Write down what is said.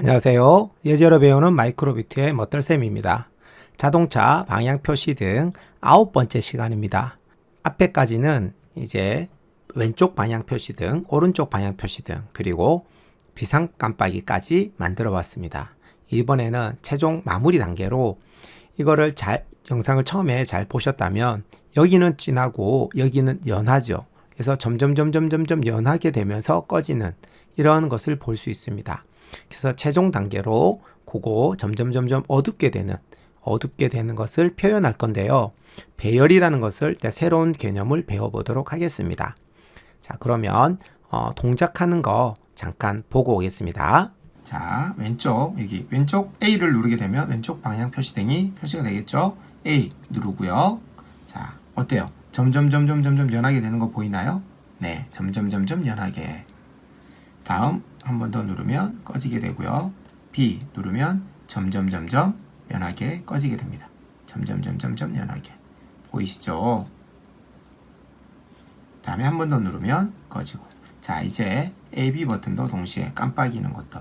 안녕하세요. 예제로 배우는 마이크로비트의 멋들쌤입니다. 자동차 방향 표시 등 아홉 번째 시간입니다. 앞에까지는 이제 왼쪽 방향 표시 등 오른쪽 방향 표시 등 그리고 비상 깜빡이까지 만들어 봤습니다. 이번에는 최종 마무리 단계로 이거를 잘 영상을 처음에 잘 보셨다면 여기는 진하고 여기는 연하죠. 그래서 점점 점점 점점 연하게 되면서 꺼지는 이런 것을 볼 수 있습니다. 그래서 최종 단계로 그거 점점 점점 어둡게 되는 어둡게 되는 것을 표현할 건데요. 배열이라는 것을 때 새로운 개념을 배워보도록 하겠습니다. 자 그러면 어, 동작하는 거 잠깐 보고 오겠습니다. 자 왼쪽 여기 왼쪽 A를 누르게 되면 왼쪽 방향 표시등이 표시가 되겠죠. A 누르고요. 자 어때요? 점점 점점 점점 연하게 되는 거 보이나요? 네, 점점 점점 연하게. 다음 한 번 더 누르면 꺼지게 되고요. B 누르면 점점 점점 연하게 꺼지게 됩니다. 점점 점점 점 연하게 보이시죠? 다음에 한 번 더 누르면 꺼지고. 자 이제 A, B 버튼도 동시에 깜빡이는 것도